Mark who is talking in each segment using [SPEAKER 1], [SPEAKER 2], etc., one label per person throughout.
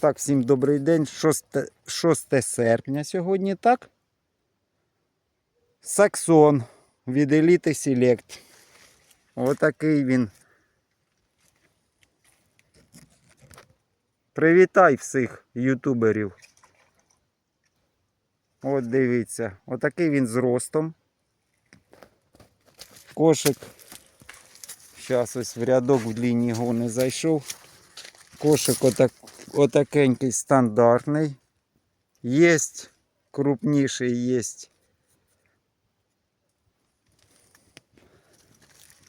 [SPEAKER 1] Так, всім добрий день. 6, 6 серпня сьогодні, так? Саксон від Elite Select. Отакий він. Привітай всіх ютуберів. От дивіться, отакий він з ростом. Кошик. Зараз ось в рядок в лінії гони зайшов. Кошик отак, отакенький стандартний. Є крупніший, є.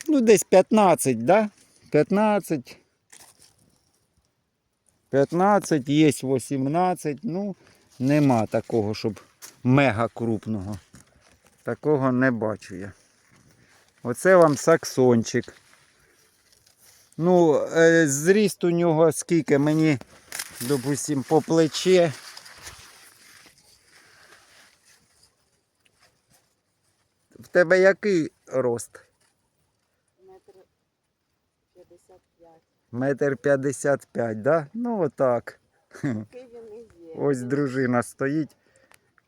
[SPEAKER 1] Ну, десь 15, да? 15. 15, є 18. Ну, нема такого, щоб мега крупного. Такого не бачу я. Оце вам саксончик. Ну, е, зріст у нього скільки мені, допустим, по плече. В тебе який рост?
[SPEAKER 2] Метр п'ятдесят п'ять.
[SPEAKER 1] Метр п'ятдесят п'ять, да? Ну отак.
[SPEAKER 2] Такий він і є.
[SPEAKER 1] Ось дружина стоїть.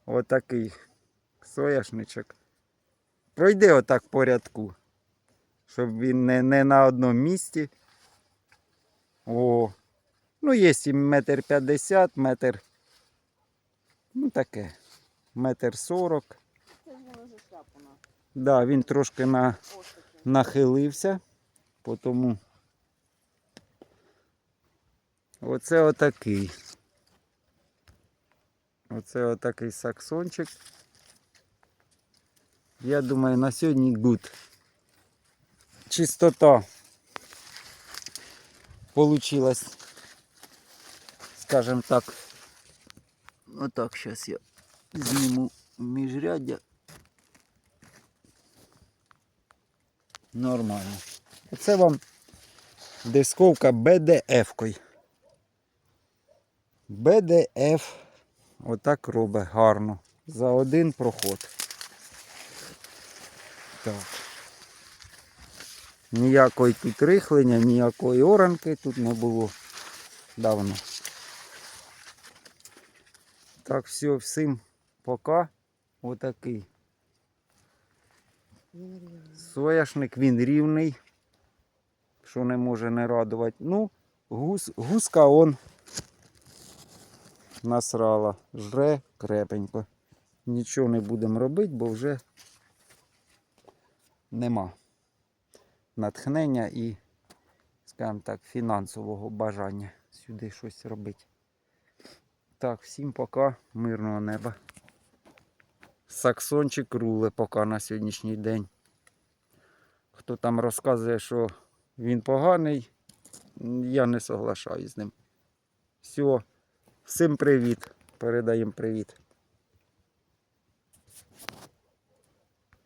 [SPEAKER 1] Отакий сояшничок. Пройди отак по рядку. Щоб він не, не на одному місці. О. Ну, є і метр п'ятдесят, метр. Ну таке. Метр сорок. Да, він трошки на, нахилився. Тому. Оце отакий. Оце отакий саксончик. Я думаю, на сьогодні гуд. Чистота получилась, скажем так. Отак зараз я зніму міжряддя. Нормально. Оце вам дисковка BDF-кою. BDF отак робить гарно. За один проход. Так. Ніякої тут рихлення, ніякої оранки тут не було давно. Так, все, всім пока. Отакий. Сояшник він рівний, що не може не радувати. Ну, гус, гуска он насрала, жре крепенько. Нічого не будемо робити, бо вже нема натхнення і, скажімо так, фінансового бажання сюди щось робити. Так, всім пока, мирного неба. Саксончик руле пока на сьогоднішній день. Хто там розказує, що він поганий, я не соглашаюсь з ним. Все, всім привіт. Передаємо привіт.